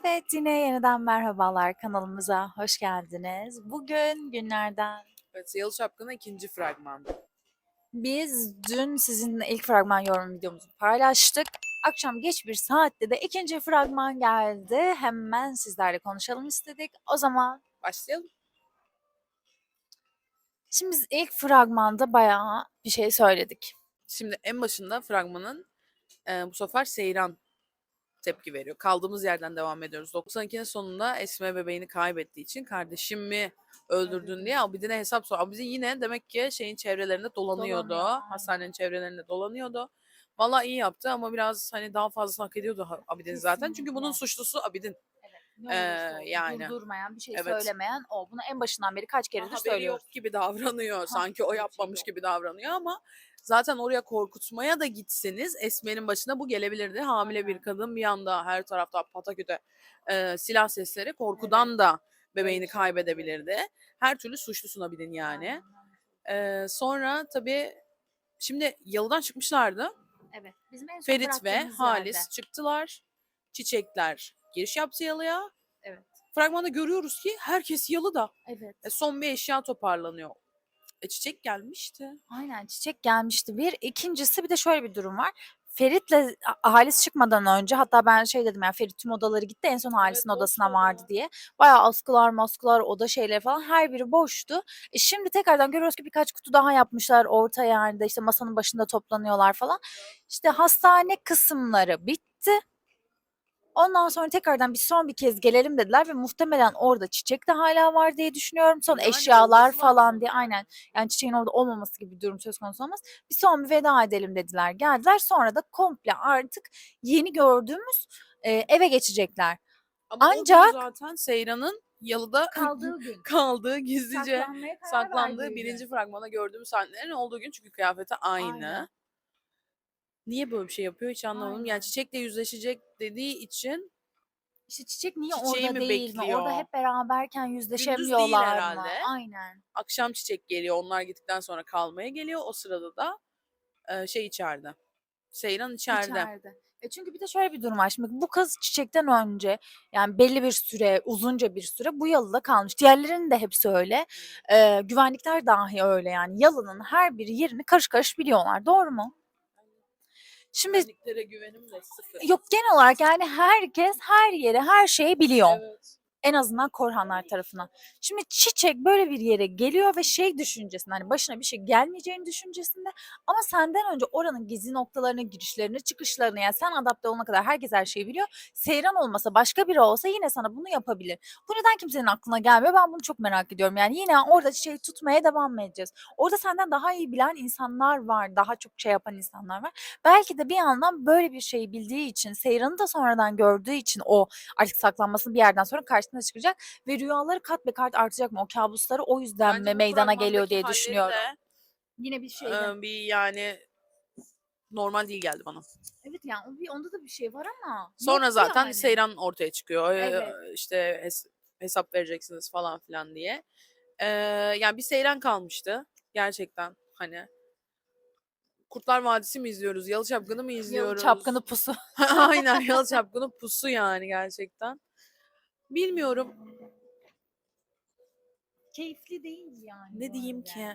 Evet, yine yeniden merhabalar kanalımıza hoş geldiniz. Bugün günlerden Evet, Yalı Çapkın'ın ikinci fragman. biz dün sizinle ilk fragman yorum videomuzu paylaştık. Akşam geç bir saatte de ikinci fragman geldi. Hemen sizlerle konuşalım istedik. O zaman Başlayalım. şimdi biz ilk fragmanda bayağı bir şey söyledik. Şimdi en başında fragmanın e, bu sefer Seyran tepki veriyor. Kaldığımız yerden devam ediyoruz. 92'nin sonunda Esme bebeğini kaybettiği için kardeşimi öldürdün diye Abidin'e hesap sor. Abidin yine demek ki şeyin çevrelerinde dolanıyordu. Dolanıyor. Hastanenin çevrelerinde dolanıyordu. Valla iyi yaptı ama biraz hani daha fazlasını hak ediyordu Abidin zaten. Çünkü bunun suçlusu Abidin. Ne Ee, olsun yani. durdurmayan, bir şey Evet. söylemeyen o. Bunu en başından beri kaç keredir haberi söylüyoruz. yok gibi davranıyor. Sanki o hiçbir şey yapmamış yok. gibi davranıyor ama zaten oraya korkutmaya da gitseniz Esmer'in başına bu gelebilirdi. Hamile bir Aynen. kadın bir anda her tarafta pataküte e, silah sesleri korkudan da bebeğini şey kaybedebilirdi. Her türlü suçlusun Abidin yani. E, sonra tabii şimdi yalıdan çıkmışlardı. Evet. Bizim en son Ferit ve bıraktığımız Halis yerde. çıktılar. Çiçekler giriş yaptı yalıya. Evet. Fragmanda görüyoruz ki herkes yalıda. Evet. E, son bir eşya toparlanıyor. E, çiçek gelmişti. Aynen çiçek gelmişti bir. İkincisi bir de şöyle bir durum var. Ferit'le Halis çıkmadan önce hatta ben şey dedim yani Ferit tüm odaları gitti en son Halis'in boş odasına oda. vardı diye. Bayağı askılar maskılar oda şeyleri falan her biri boştu. E şimdi tekrardan görüyoruz ki birkaç kutu daha yapmışlar orta yerde işte masanın başında toplanıyorlar falan. İşte hastane kısımları bitti. Ondan sonra tekrardan bir son bir kez gelelim dediler ve muhtemelen orada çiçek de hala var diye düşünüyorum. Son Yani eşyalar olması falan diye aynen. Yani çiçeğin orada olmaması gibi bir durum söz konusu olmaz. Bir son bir veda edelim dediler. Geldiler. Sonra da komple artık yeni gördüğümüz e, eve geçecekler. Ama o gün Ancak- zaten Seyran'ın yalıda Kaldığı gün. kaldığı gizlice Saklanmaya karar saklandığı verdiği gün. birinci fragmana gördüğümüz sahnelerin olduğu gün çünkü kıyafeti aynı. Aynen. Niye böyle bir şey yapıyor hiç anlamadım. Aynen. Yani çiçekle yüzleşecek dediği için İşte çiçek niye Çiçeği orada mi değil mi? Orada bekliyor? hep beraberken yüzleşemiyorlar mı? herhalde. Aynen. akşam çiçek geliyor. Onlar gittikten sonra kalmaya geliyor. O sırada da e, şey içeride. Seyran içeride. İçeride. E çünkü bir de şöyle bir durum var. Şimdi bu kız çiçekten önce yani belli bir süre, uzunca bir süre bu yalıda kalmış. Diğerlerinin de hepsi öyle. Ee, güvenlikler dahi öyle yani. Yalının her bir yerini karış karış biliyorlar. Doğru mu? Şimdi güvenim de sıfır. yok genel olarak yani herkes her yere her şeyi biliyor. Evet. En azından Korhanlar tarafından. Şimdi Çiçek böyle bir yere geliyor ve şey düşüncesinde hani başına bir şey gelmeyeceğini düşüncesinde ama senden önce oranın gizli noktalarını, girişlerini, çıkışlarını yani sen adapte olana kadar herkes her şeyi biliyor. Seyran olmasa başka biri olsa yine sana bunu yapabilir. Bu neden kimsenin aklına gelmiyor? Ben bunu çok merak ediyorum. Yani yine orada çiçeği tutmaya devam mı edeceğiz? Orada senden daha iyi bilen insanlar var. Daha çok şey yapan insanlar var. Belki de bir yandan böyle bir şeyi bildiği için, Seyran'ı da sonradan gördüğü için o artık saklanmasını bir yerden sonra karşısına çıkacak ve rüyaları kat be kat artacak mı? O kabusları o yüzden Bence mi bu meydana geliyor diye düşünüyorum. de, Yine bir şey. e, bir yani normal değil geldi bana. Evet yani o bir, onda da bir şey var ama. Sonra zaten yani. Seyran ortaya çıkıyor. Ee, Evet. işte hes- hesap vereceksiniz falan filan diye. Ee, yani bir Seyran kalmıştı gerçekten hani. Kurtlar Vadisi mi izliyoruz? Yalı Çapkını mı Yalı izliyoruz? Çapkını pusu. Aynen Yalı Çapkını pusu yani gerçekten. Bilmiyorum. Keyifli değil yani. Ne diyeyim ki?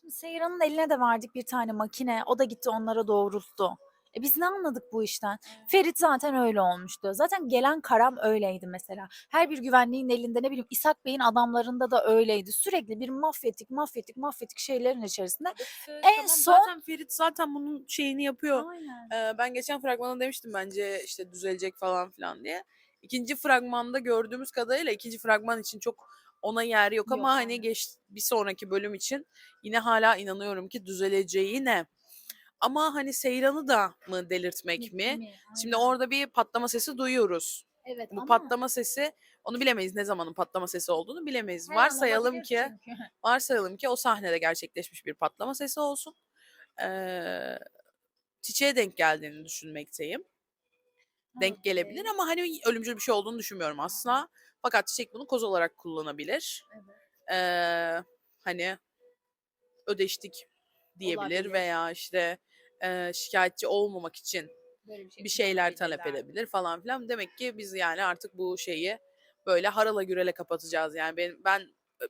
Şimdi Seyran'ın eline de verdik bir tane makine. O da gitti onlara doğrulttu. E biz ne anladık bu işten? Ferit zaten öyle olmuştu. Zaten gelen karam öyleydi mesela. Her bir güvenliğin elinde ne bileyim İshak Bey'in adamlarında da öyleydi. Sürekli bir mafyatik mafyatik mafyatik şeylerin içerisinde. En Tamam, son- zaten Ferit zaten bunun şeyini yapıyor. Aynen. Ee, ben geçen fragmanda demiştim bence işte düzelecek falan filan diye. İkinci fragmanda gördüğümüz kadarıyla ikinci fragman için çok ona yer yok ama Yok, hani aynen. geç bir sonraki bölüm için yine hala inanıyorum ki düzeleceğine. Ama hani Seyran'ı da mı delirtmek mi? Şimdi Aynen. orada bir patlama sesi duyuyoruz. evet, Bu ama patlama sesi onu bilemeyiz ne zamanın patlama sesi olduğunu bilemeyiz. her Varsayalım ki çünkü. varsayalım ki o sahnede gerçekleşmiş bir patlama sesi olsun. Ee, çiçeğe denk geldiğini düşünmekteyim. Denk gelebilir ama hani ölümcül bir şey olduğunu düşünmüyorum asla. Fakat çiçek bunu koz olarak kullanabilir. Evet. Ee, hani ödeştik diyebilir Olabilir. veya işte e, şikayetçi olmamak için bir şeyler talep edebilir falan filan. Demek ki biz yani artık bu şeyi böyle harala gürele kapatacağız. Yani ben, ben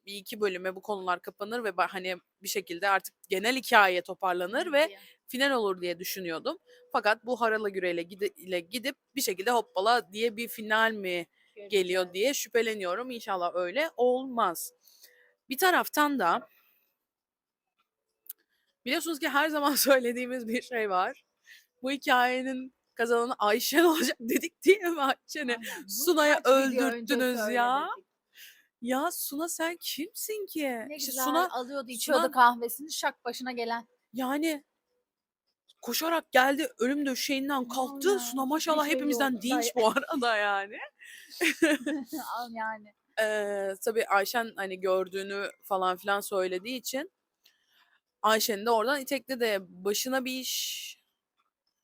bir iki bölüme bu konular kapanır ve hani bir şekilde artık genel hikaye toparlanır ve final olur diye düşünüyordum. Fakat bu harala gide- ile gidip bir şekilde hoppala diye bir final mi geliyor diye şüpheleniyorum. İnşallah öyle olmaz. Bir taraftan da biliyorsunuz ki her zaman söylediğimiz bir şey var. Bu hikayenin kazananı Ayşen olacak dedik diye mi Ayşen'i? Suna'ya öldürttünüz ya. Ya Suna sen kimsin ki? Ne İşte güzel Suna alıyordu içiyordu Suna- kahvesini şak başına gelen. yani koşarak geldi ölüm döşeğinden kalktı. Aynen. Suna maşallah şey hepimizden dinç bu arada yani. Al yani. Ee, tabii Ayşen hani gördüğünü falan filan söylediği için Ayşe'nin de oradan itekli de başına bir iş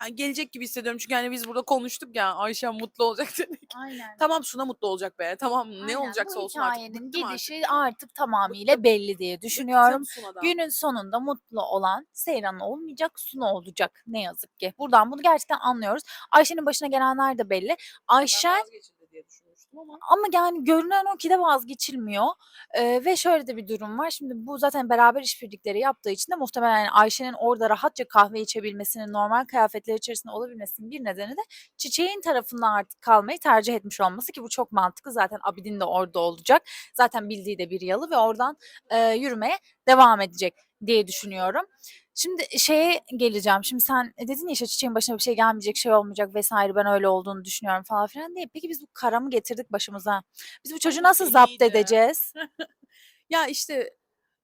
yani gelecek gibi hissediyorum. Çünkü hani biz burada konuştuk ya Ayşen mutlu olacak dedik. Aynen. Tamam Suna mutlu olacak be. Tamam ne Aynen. olacaksa Bu olsun artık. hikayenin Bıktım artık. gidişi artık tamamıyla belli diye düşünüyorum. Bıktım Suna'dan. Günün sonunda mutlu olan Seyran olmayacak, Suna olacak ne yazık ki. Buradan bunu gerçekten anlıyoruz. Ayşe'nin başına gelenler de belli. Ben Ayşen düşünmüştüm ama. yani görünen o ki de vazgeçilmiyor. Ee, ve şöyle de bir durum var. Şimdi bu zaten beraber işbirlikleri yaptığı için de muhtemelen Ayşe'nin orada rahatça kahve içebilmesinin, normal kıyafetler içerisinde olabilmesinin bir nedeni de çiçeğin tarafından artık kalmayı tercih etmiş olması ki bu çok mantıklı. Zaten Abidin de orada olacak. Zaten bildiği de bir yalı ve oradan e, yürümeye devam edecek diye düşünüyorum. Şimdi şeye geleceğim. Şimdi sen dedin ya işte çiçeğin başına bir şey gelmeyecek, şey olmayacak vesaire. Ben öyle olduğunu düşünüyorum falan filan diye. Peki biz bu karamı getirdik başımıza. Biz bu çocuğu nasıl zapt edeceğiz? Ya işte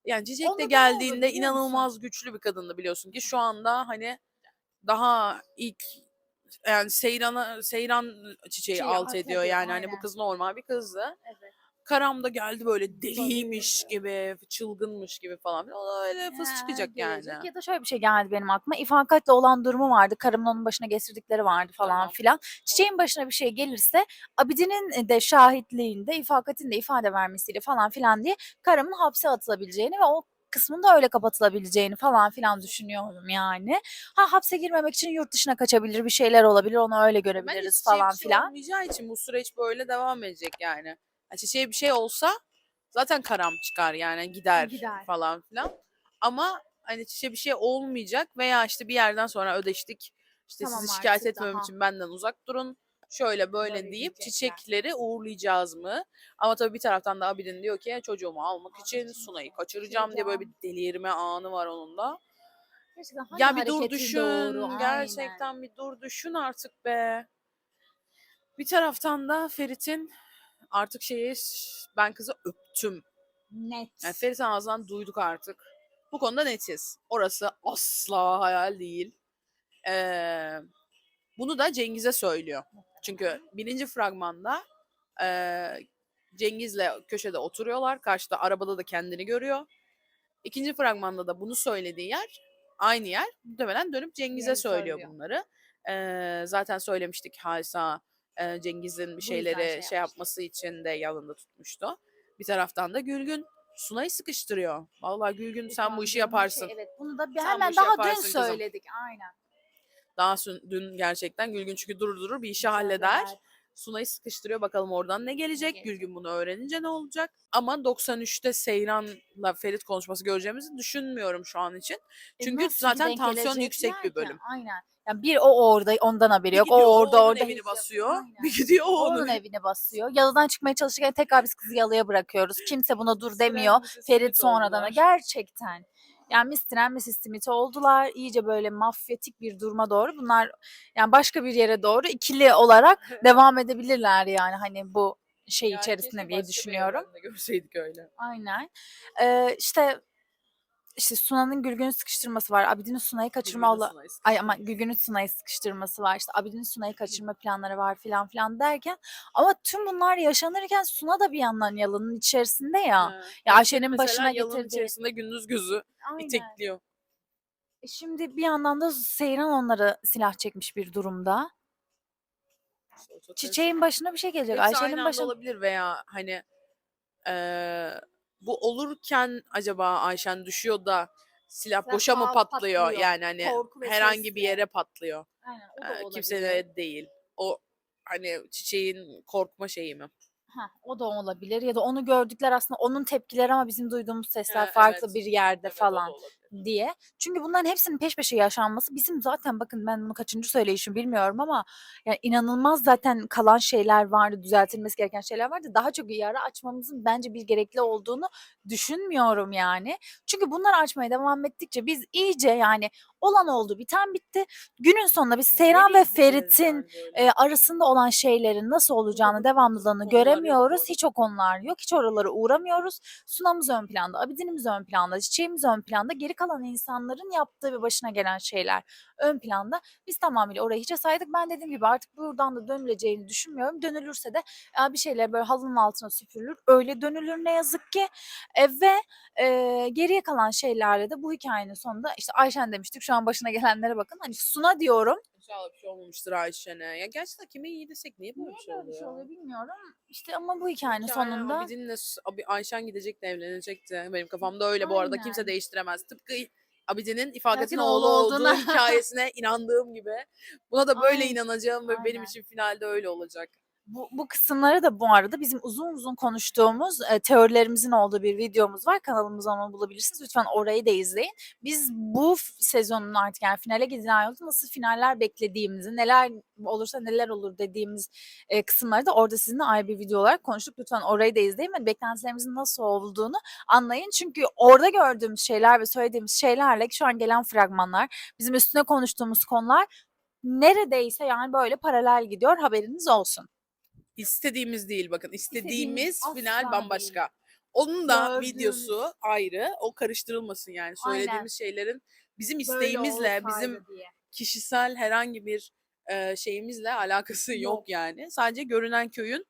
yani Cicek Onda de da ne oldu geldiğinde biliyor musun? inanılmaz güçlü bir kadındı biliyorsun ki şu anda hani daha ilk yani Seyran'a Seyran çiçeği Çiçeği alt alt ediyor ediyor, yani hani bu aynen. kız normal bir kızdı. Evet. Karam da geldi böyle deliymiş gibi, çılgınmış gibi falan. O da öyle fıs çıkacak yani. Ya da şöyle bir şey geldi benim aklıma. İfakat'le olan durumu vardı. Karımın onun başına getirdikleri vardı falan Tamam. filan. Çiçeğin başına bir şey gelirse Abidin'in de şahitliğinde, İfakat'in de ifade vermesiyle falan filan diye karımın hapse atılabileceğini ve o kısmın da öyle kapatılabileceğini falan filan düşünüyorum yani. Ha hapse girmemek için yurt dışına kaçabilir, bir şeyler olabilir. Onu öyle görebiliriz falan bir şey filan. olmayacağı için bu süreç böyle devam edecek yani. Çiçeğe bir şey olsa zaten karam çıkar yani gider, Gider. falan filan. Ama hani çiçeğe bir şey olmayacak veya işte bir yerden sonra ödeştik. İşte Tamam sizi şikayet artık etmemem daha. için benden uzak durun. Şöyle böyle Böyle deyip diyecekler. çiçekleri uğurlayacağız mı? Ama tabii bir taraftan da Abidin diyor ki çocuğumu almak için için Sunay'ı kaçıracağım diye böyle bir delirme anı var onun da. Gerçekten hangi Ya bir dur düşün. doğru? Aynen. Gerçekten bir dur düşün artık be. Bir taraftan da Ferit'in artık şeyi ben kızı öptüm. Net. Yani Ferit'in ağzından duyduk artık. Bu konuda netiz. Orası asla hayal değil. Ee, bunu da Cengiz'e söylüyor. Çünkü birinci fragmanda ee, Cengiz'le köşede oturuyorlar. Karşıda arabada da kendini görüyor. İkinci fragmanda da bunu söylediği yer aynı yer. Muhtemelen dönüp Cengiz'e Cengiz söylüyor söylüyor. bunları. Ee, zaten söylemiştik Halsa e, Cengiz'in bir şeyleri şey şey, yapması için de yanında tutmuştu. Bir taraftan da Gülgün Sunay'ı sıkıştırıyor. Vallahi Gülgün sen bu işi bir yaparsın. Şey, evet bunu da bir Sen hemen daha dün kızım. söyledik. Aynen. Daha dün gerçekten Gülgün çünkü durur durur bir işi halleder. Sunay'ı sıkıştırıyor bakalım oradan ne gelecek. gelecek? Gülgün bunu öğrenince ne olacak? Ama 93'te Seyran'la Ferit konuşması göreceğimizi düşünmüyorum şu an için. E, Çünkü nasıl zaten tansiyon yüksek bir gelecekler ki? bölüm. Aynen. Yani bir o orada ondan haberi yok. O gidiyor, orada onun orada evini basıyor. Aynen. Bir gidiyor o onun onun. evini basıyor. Yalıdan çıkmaya çalışırken tekrar biz kızı yalıya bırakıyoruz. Kimse buna dur demiyor. Ferit sonradan gerçekten yani Mr. and Mrs. Smith oldular. İyice böyle mafyatik bir duruma doğru. Bunlar yani başka bir yere doğru ikili olarak devam edebilirler yani hani bu şey Yani içerisinde diye düşünüyorum. Görseydik öyle. Aynen. Ee, işte işte Suna'nın Gülgün'ü sıkıştırması var. Abidin'in Suna'yı kaçırma ola- Ay ama Gülgün'ün Suna'yı sıkıştırması var. İşte Abidin'in Suna'yı kaçırma planları var filan filan derken ama tüm bunlar yaşanırken Suna da bir yandan yalının içerisinde ya. Ha. Ya Ayşe'nin başına getirdiği. içerisinde gündüz gözü Aynen. itekliyor. E Şimdi bir yandan da Seyran onlara silah çekmiş bir durumda. Çiçeğin başına bir şey gelecek. Hepsi Ayşe'nin başına olabilir veya hani eee, bu olurken acaba Ayşen düşüyor da silah Silah boşa mı patlıyor? patlıyor. Yani hani Korku ve herhangi bir sesle. yere patlıyor. Aynen o da Ee, olabilir. kimseye değil. O hani çiçeğin korkma şeyi mi? Heh, o da olabilir ya da onu gördükler aslında onun tepkileri ama bizim duyduğumuz sesler Ha, farklı evet. bir yerde Evet, o da falan olabilir. Diye. Çünkü bunların hepsinin peş peşe yaşanması bizim zaten bakın ben bunu kaçıncı söyleyişim bilmiyorum ama yani inanılmaz zaten kalan şeyler vardı, düzeltilmesi gereken şeyler vardı. Daha çok yara açmamızın bence bir gerekli olduğunu düşünmüyorum yani. Çünkü bunları açmaya devam ettikçe biz iyice yani olan oldu, biten bitti. Günün sonunda biz Seyran ve Ferit'in e, arasında olan şeylerin nasıl olacağını, devamlılığını göremiyoruz. Hiç o konular yok. Hiç oralara uğramıyoruz. Sunamız ön planda, abidinimiz ön planda, çiçeğimiz ön planda. Geri kalan insanların yaptığı ve başına gelen şeyler ön planda. Biz tamamıyla orayı hiçe saydık. Ben dediğim gibi artık buradan da dönüleceğini düşünmüyorum. Dönülürse de ya bir şeyler böyle halının altına süpürülür. Öyle dönülür ne yazık ki. E, ve e, geriye kalan şeylerle de bu hikayenin sonunda işte Ayşen demiştik şu an başına gelenlere bakın. Hani Suna diyorum. İnşallah bir şey olmamıştır Ayşen'e. Ya gerçekten kime iyi desek niye böyle Niye bir şey böyle bir oluyor? şey oluyor bilmiyorum. İşte ama bu hikayenin Hikaye, sonunda Abidin'le Ayşen gidecekti evlenecekti. Benim kafamda öyle bu arada kimse Aynen. değiştiremez. Tıpkı Abidin'in İfaket'in İfaket'in oğlu oğlu olduğu olduğuna. hikayesine inandığım gibi. Buna da böyle Aynen, inanacağım ve benim aynen. için finalde öyle olacak. Bu, bu kısımları da bu arada bizim uzun uzun konuştuğumuz e, teorilerimizin olduğu bir videomuz var. Kanalımızdan onu bulabilirsiniz. Lütfen orayı da izleyin. Biz bu sezonun artık yani finale gidilen yolda nasıl finaller beklediğimizi, neler olursa neler olur dediğimiz e, kısımları da orada sizinle ayrı bir video olarak konuştuk. Lütfen orayı da izleyin ve beklentilerimizin nasıl olduğunu anlayın. Çünkü orada gördüğümüz şeyler ve söylediğimiz şeylerle şu an gelen fragmanlar, bizim üstüne konuştuğumuz konular neredeyse yani böyle paralel gidiyor haberiniz olsun. İstediğimiz değil bakın. İstediğimiz İstediğimiz final asla bambaşka. Onun da Gördüğümüz- videosu ayrı. O karıştırılmasın yani. Aynen. Söylediğimiz şeylerin bizim Böyle isteğimizle, bizim diye. kişisel herhangi bir e, şeyimizle alakası yok. Yok. yani. Sadece görünen köyün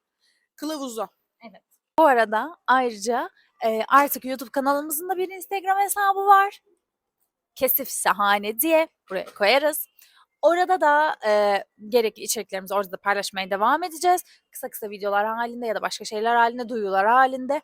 kılavuzu. Bu arada ayrıca e, artık YouTube kanalımızın da bir Instagram hesabı var. Kesif Sahane diye buraya koyarız. Orada da e, gerekli içeriklerimizi orada da paylaşmaya devam edeceğiz. Kısa kısa videolar halinde ya da başka şeyler halinde, duyular halinde.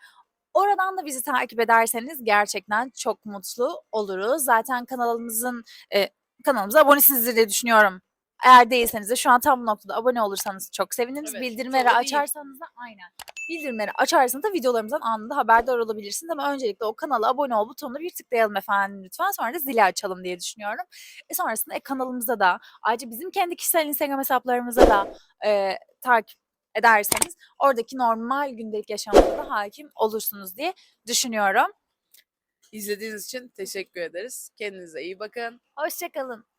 Oradan da bizi takip ederseniz gerçekten çok mutlu oluruz. Zaten kanalımızın e, kanalımıza abonesinizdir diye düşünüyorum. Eğer değilseniz de şu an tam bu noktada abone olursanız çok seviniriz. Evet, Bildirimleri açarsanız da aynen. Bildirimleri açarsanız da videolarımızdan anında haberdar olabilirsiniz. Ama öncelikle o kanala abone ol butonuna bir tıklayalım efendim lütfen. Sonra da zili açalım diye düşünüyorum. E sonrasında e, kanalımıza da ayrıca bizim kendi kişisel Instagram hesaplarımıza da e, takip ederseniz oradaki normal gündelik yaşamda da hakim olursunuz diye düşünüyorum. İzlediğiniz için teşekkür ederiz. Kendinize iyi bakın. Hoşçakalın.